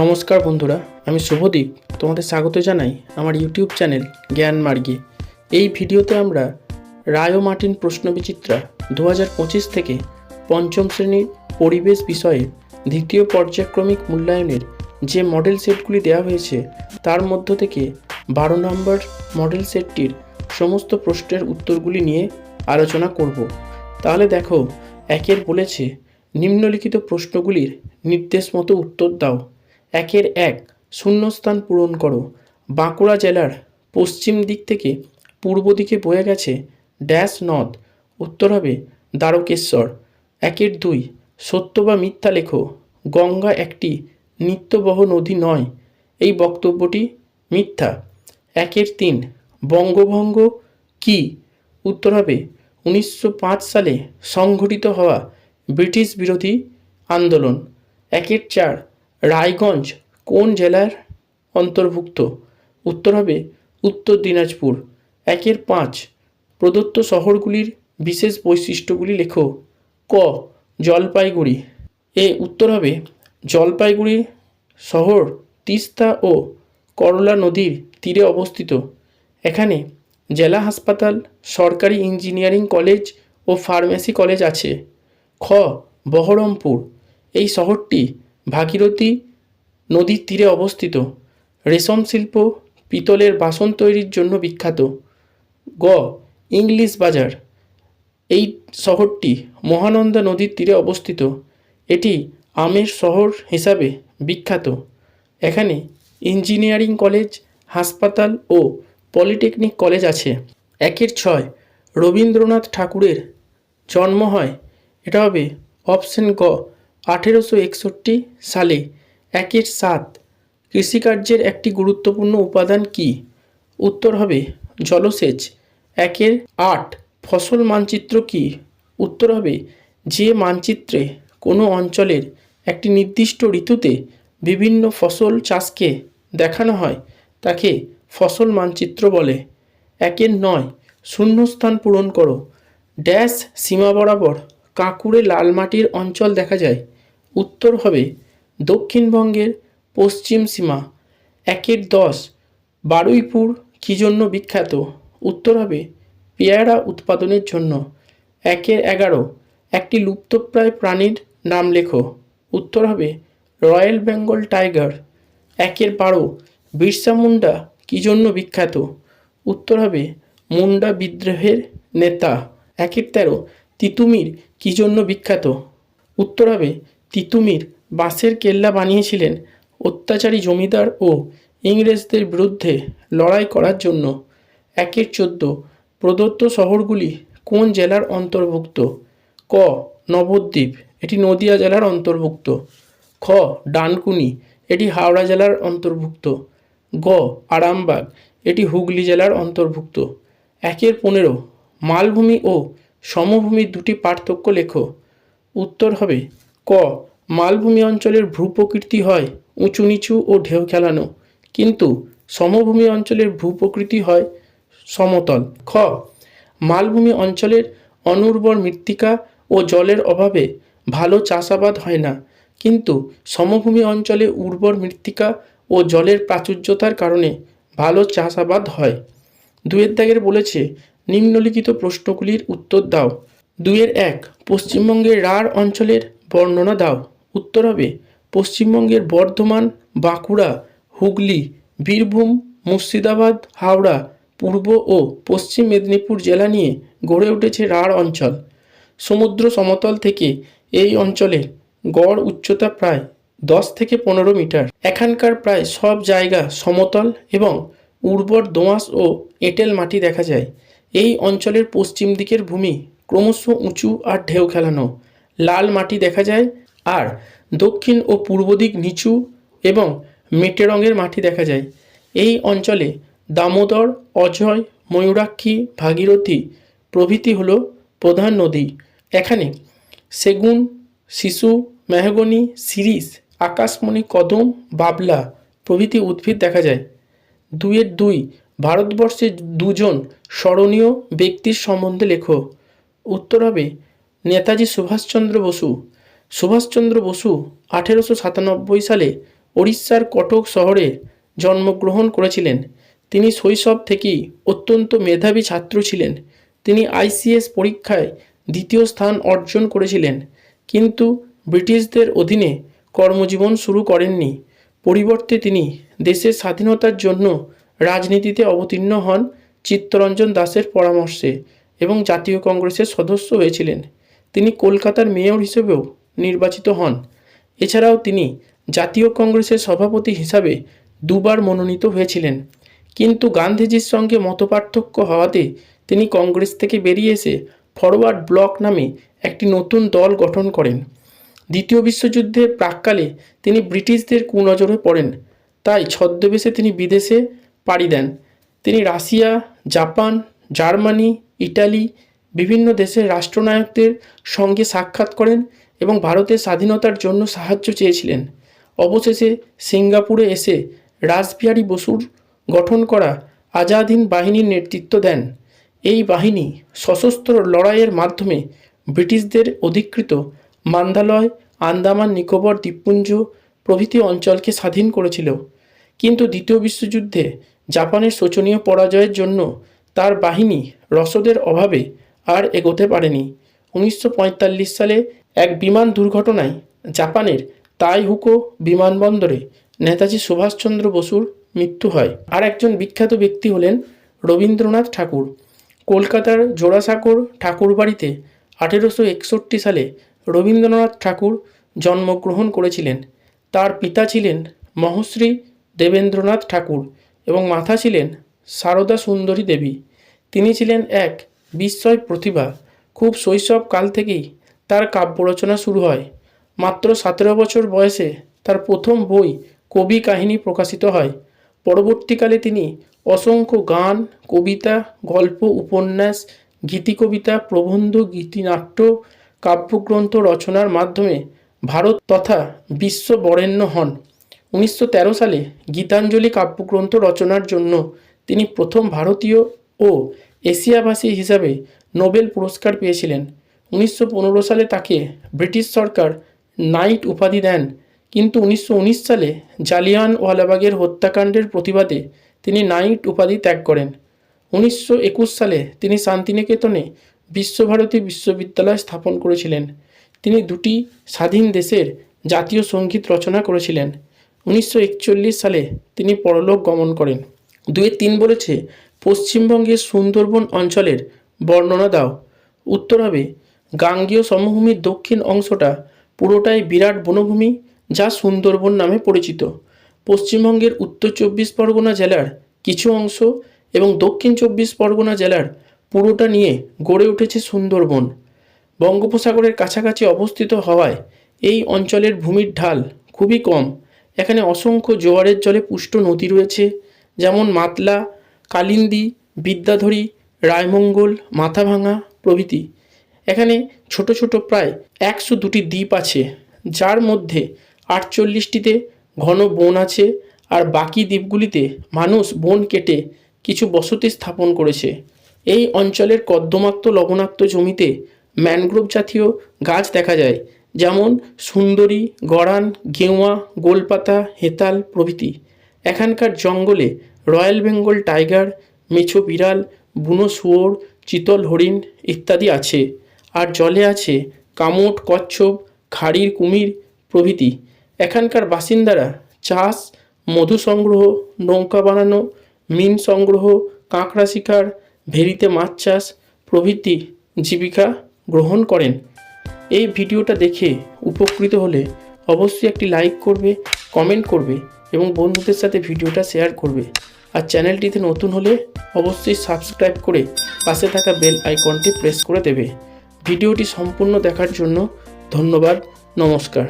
নমস্কার বন্ধুরা, আমি শুভদীপ। তোমাদের স্বাগত জানাই আমার ইউটিউব চ্যানেল জ্ঞান মার্গে। এই ভিডিওতে আমরা রায় মার্টিন প্রশ্নবিচিত্রা দু হাজার পঁচিশ থেকে পঞ্চম শ্রেণির পরিবেশ বিষয়ে দ্বিতীয় পর্যায়ক্রমিক মূল্যায়নের যে মডেল সেটগুলি দেওয়া হয়েছে, তার মধ্য থেকে বারো নম্বর মডেল সেটটির সমস্ত প্রশ্নের উত্তরগুলি নিয়ে আলোচনা করব। তাহলে দেখো, একের বলেছে, নিম্নলিখিত প্রশ্নগুলির নির্দেশ মতো উত্তর দাও। একের এক শূন্যস্থান পূরণ করো। বাঁকুড়া জেলার পশ্চিম দিক থেকে পূর্ব দিকে বয়ে গেছে ড্যাশ নদ। উত্তর হবে দ্বারকেশ্বর। একের দুই সত্য বা মিথ্যা লেখো। গঙ্গা একটি নিত্যবহ নদী নয়। এই বক্তব্যটি মিথ্যা। একের তিন বঙ্গভঙ্গ কি? উত্তর হবে উনিশশো পাঁচ সালে সংঘটিত হওয়া ব্রিটিশ বিরোধী আন্দোলন। একের চার রায়গঞ্জ কোন জেলার অন্তর্ভুক্ত? উত্তর হবে উত্তর দিনাজপুর। একের পাঁচ, প্রদত্ত শহরগুলির বিশেষ বৈশিষ্ট্যগুলি লেখো। ক, জলপাইগুড়ি। এ, উত্তর হবে জলপাইগুড়ি শহর তিস্তা ও করলা নদীর তীরে অবস্থিত। এখানে জেলা হাসপাতাল, সরকারি ইঞ্জিনিয়ারিং কলেজ ও ফার্মেসি কলেজ আছে। খ, বহরমপুর। এই শহরটি ভাগীরথী নদীর তীরে অবস্থিত। রেশম শিল্প পিতলের বাসন তৈরির জন্য বিখ্যাত। গ, ইংলিশ বাজার। এই শহরটি মহানন্দা নদীর তীরে অবস্থিত। এটি আমের শহর হিসাবে বিখ্যাত। এখানে ইঞ্জিনিয়ারিং কলেজ, হাসপাতাল ও পলিটেকনিক কলেজ আছে। একের ছয়, রবীন্দ্রনাথ ঠাকুরের জন্ম হয়। এটা হবে অপশন গ আঠেরোশো একষট্টি সালে একের সাত কৃষিকার্যের একটি গুরুত্বপূর্ণ উপাদান কি? উত্তর হবে জলসেচ। একের আট ফসল মানচিত্র কি? উত্তর হবে যে মানচিত্রে কোনো অঞ্চলের একটি নির্দিষ্ট ঋতুতে বিভিন্ন ফসল চাষকে দেখানো হয়, তাকে ফসল মানচিত্র বলে। একের নয় শূন্যস্থান পূরণ করো। ড্যাশ সীমা বরাবর কাঁকুড়ে লাল মাটির অঞ্চল দেখা যায়। উত্তর হবে দক্ষিণবঙ্গের পশ্চিম সীমা, একের দশ, বারুইপুর কী জন্য বিখ্যাত? উত্তর হবে পেয়ারা উৎপাদনের জন্য, একের এগারো, একটি লুপ্তপ্রায় প্রাণীর নাম লেখো। উত্তর হবে রয়্যাল বেঙ্গল টাইগার, একের বারো, বিরসা মুন্ডা কী জন্য বিখ্যাত? উত্তর হবে মুন্ডা বিদ্রোহের নেতা, একের তেরো, তিতুমির কী জন্য বিখ্যাত? উত্তর হবে তিতুমির বাঁশের কেল্লা বানিয়েছিলেন অত্যাচারী জমিদার ও ইংরেজদের বিরুদ্ধে লড়াই করার জন্য। একের চোদ্দ, প্রদত্ত শহরগুলি কোন জেলার অন্তর্ভুক্ত? ক, নবদ্বীপ, এটি নদিয়া জেলার অন্তর্ভুক্ত। খ, ডানকুনি, এটি হাওড়া জেলার অন্তর্ভুক্ত। গ, আরামবাগ, এটি হুগলি জেলার অন্তর্ভুক্ত। একের পনেরো, মালভূমি ও সমভূমির দুটি পার্থক্য লেখো। উত্তর হবে ক, মালভূমি অঞ্চলের ভূপ্রকৃতি হয় উঁচু নিচু ও ঢেউ খেলানো। কিন্তু সমভূমি অঞ্চলের ভূপ্রকৃতি হয় সমতল। খ, মালভূমি অঞ্চলের অনুর্বর মৃত্তিকা ও জলের অভাবে ভালো চাষাবাদ হয় না। কিন্তু সমভূমি অঞ্চলে উর্বর মৃত্তিকা ও জলের প্রাচুর্যতার কারণে ভালো চাষাবাদ হয়। দুয়ের দাগের বলেছে, নিম্নলিখিত প্রশ্নগুলির উত্তর দাও। দুয়ের এক, পশ্চিমবঙ্গের রাঢ় অঞ্চলের বর্ণনা দাও। উত্তর হবে, পশ্চিমবঙ্গের বর্ধমান, বাঁকুড়া, হুগলি, বীরভূম, মুর্শিদাবাদ, হাওড়া, পূর্ব ও পশ্চিম মেদিনীপুর জেলা নিয়ে গড়ে উঠেছে রাঢ় অঞ্চল। সমুদ্র সমতল থেকে এই অঞ্চলে গড় উচ্চতা প্রায় দশ থেকে পনেরো মিটার। এখানকার প্রায় সব জায়গা সমতল এবং উর্বর দোঁয়াশ ও এঁটেল মাটি দেখা যায়। এই অঞ্চলের পশ্চিম দিকের ভূমি ক্রমশ উঁচু আর ঢেউ খেলানো। লাল মাটি দেখা যায় আর দক্ষিণ ও পূর্ব দিক নিচু এবং মেটে রঙের মাটি দেখা যায়। এই অঞ্চলে দামোদর, অজয়, ময়ূরাক্ষী, ভাগীরথী প্রভৃতি হল প্রধান নদী। এখানে সেগুন, শিশু, মেহগনি, শিরিষ, আকাশমণি, কদম, বাবলা প্রভৃতি উদ্ভিদ দেখা যায়। দুইয়ের দুই ভারতবর্ষের দুজন স্মরণীয় ব্যক্তির সম্বন্ধে লেখো। উত্তর হবে নেতাজি সুভাষচন্দ্র বসু। সুভাষচন্দ্র বসু আঠেরোশো সাতানব্বই সালে ওড়িশার কটক শহরে জন্মগ্রহণ করেছিলেন। তিনি শৈশব থেকেই অত্যন্ত মেধাবী ছাত্র ছিলেন। তিনি আইসিএস পরীক্ষায় দ্বিতীয় স্থান অর্জন করেছিলেন। কিন্তু ব্রিটিশদের অধীনে কর্মজীবন শুরু করেননি। পরিবর্তে তিনি দেশের স্বাধীনতার জন্য রাজনীতিতে অবতীর্ণ হন চিত্তরঞ্জন দাসের পরামর্শে এবং জাতীয় কংগ্রেসের সদস্য হয়েছিলেন। তিনি কলকাতার মেয়র হিসেবেও নির্বাচিত হন। এছাড়াও তিনি জাতীয় কংগ্রেসের সভাপতি হিসাবে দুবার মনোনীত হয়েছিলেন। কিন্তু গান্ধীজির সঙ্গে মতপার্থক্য হওয়াতে তিনি কংগ্রেস থেকে বেরিয়ে এসে ফরওয়ার্ড ব্লক নামে একটি নতুন দল গঠন করেন। দ্বিতীয় বিশ্বযুদ্ধের প্রাককালে তিনি ব্রিটিশদের কুনজরে পড়েন। তাই ছদ্মবেশে তিনি বিদেশে পাড়ি দেন। তিনি রাশিয়া, জাপান, জার্মানি, ইটালি বিভিন্ন দেশের রাষ্ট্রনায়কদের সঙ্গে সাক্ষাৎ করেন এবং ভারতের স্বাধীনতার জন্য সাহায্য চেয়েছিলেন। অবশেষে সিঙ্গাপুরে এসে রাসবিহারী বসুর গঠন করা আজাদ হিন্দ বাহিনীর নেতৃত্ব দেন। এই বাহিনী সশস্ত্র লড়াইয়ের মাধ্যমে ব্রিটিশদের অধিকৃত মান্দালয়, আন্দামান, নিকোবর, দ্বীপপুঞ্জ প্রভৃতি অঞ্চলকে স্বাধীন করেছিল। কিন্তু দ্বিতীয় বিশ্বযুদ্ধে জাপানের শোচনীয় পরাজয়ের জন্য তার বাহিনী রসদের অভাবে আর এগোতে পারেনি। উনিশশো পঁয়তাল্লিশ সালে এক বিমান দুর্ঘটনায় জাপানের তাইহুকো বিমানবন্দরে নেতাজি সুভাষচন্দ্র বসুর মৃত্যু হয়। আর একজন বিখ্যাত ব্যক্তি হলেন রবীন্দ্রনাথ ঠাকুর। কলকাতার জোড়াসাঁকোর ঠাকুরবাড়িতে আঠেরোশো একষট্টি সালে রবীন্দ্রনাথ ঠাকুর জন্মগ্রহণ করেছিলেন। তার পিতা ছিলেন মহশ্রী দেবেন্দ্রনাথ ঠাকুর এবং মাথা ছিলেন সারদা সুন্দরী দেবী। তিনি ছিলেন এক বিস্ময় প্রতিভা খুব শৈশব কাল থেকেই তার কাব্য রচনা শুরু হয়। মাত্র সতেরো বছর বয়সে তার প্রথম বই কবি কাহিনী প্রকাশিত হয়। পরবর্তীকালে তিনি অসংখ্য গান, কবিতা, গল্প, উপন্যাস, গীতিকবিতা, প্রবন্ধ, গীতিনাট্য, কাব্যগ্রন্থ রচনার মাধ্যমে ভারত তথা বিশ্ব বরেণ্য হন। উনিশশো তেরো সালে গীতাঞ্জলি কাব্যগ্রন্থ রচনার জন্য তিনি প্রথম ভারতীয় ও এশিয়াভাষী হিসাবে নোবেল পুরস্কার পেয়েছিলেন। উনিশশো পনেরো সালে তাকে ব্রিটিশ সরকার নাইট উপাধি দেন, কিন্তু উনিশশো উনিশ সালে জালিয়ানওয়ালাবাগের হত্যাকাণ্ডের প্রতিবাদে তিনি নাইট উপাধি ত্যাগ করেন। উনিশশো একুশ সালে তিনি শান্তিনিকেতনে বিশ্বভারতী বিশ্ববিদ্যালয় স্থাপন করেছিলেন। তিনি দুটি স্বাধীন দেশের জাতীয় সংগীত রচনা করেছিলেন। উনিশশো একচল্লিশ সালে তিনি পরলোক গমন করেন। দুয়ে তিন বলেছে পশ্চিমবঙ্গের সুন্দরবন অঞ্চলের বর্ণনা দাও। উত্তর হবে, গাঙ্গীয় সমভূমির দক্ষিণ অংশটা পুরোটাই বিরাট বনভূমি যা সুন্দরবন নামে পরিচিত। পশ্চিমবঙ্গের উত্তর চব্বিশ পরগনা জেলার কিছু অংশ এবং দক্ষিণ চব্বিশ পরগনা জেলার পুরোটা নিয়ে গড়ে উঠেছে সুন্দরবন। বঙ্গোপসাগরের কাছাকাছি অবস্থিত হওয়ায় এই অঞ্চলের ভূমির ঢাল খুবই কম। এখানে অসংখ্য জোয়ারের জলে পুষ্ট নদী রয়েছে, যেমন মাতলা কালিন্দী, বিদ্যাধরী, রায়মঙ্গল, মাথাভাঙা প্রভৃতি। এখানে ছোট ছোট প্রায় একশো দুটি দ্বীপ আছে, যার মধ্যে আটচল্লিশটিতে ঘন বন আছে আর বাকি দ্বীপগুলিতে মানুষ বন কেটে কিছু বসতি স্থাপন করেছে। এই অঞ্চলের কর্দমাক্ত লবণাক্ত জমিতে ম্যানগ্রোভ জাতীয় গাছ দেখা যায়, যেমন সুন্দরী, গড়ান, গেওয়া, গোলপাতা, হেতাল প্রভৃতি। এখানকার জঙ্গলে রয়্যাল বেঙ্গল টাইগার, মেছো বিড়াল, বুনো শুয়োর, চিতল হরিণ ইত্যাদি আছে। আর জলে আছে কামট, কচ্ছপ, খাড়ির কুমির প্রভৃতি। এখানকার বাসিন্দারা চাষ, মধু সংগ্রহ, নৌকা বানানো, মিন সংগ্রহ, কাঁকড়া শিকার, ভেরিতে মাছ চাষ প্রভৃতি জীবিকা গ্রহণ করেন। এই ভিডিওটা দেখে উপকৃত হলে অবশ্যই একটি লাইক করবে, কমেন্ট করবে এবং বন্ধুদের সাথে ভিডিওটা শেয়ার করবে। আর চ্যানেলটিতে নতুন হলে অবশ্যই সাবস্ক্রাইব করে পাশে থাকা বেল আইকনটি প্রেস করে দেবে। ভিডিওটি সম্পূর্ণ দেখার জন্য ধন্যবাদ, নমস্কার।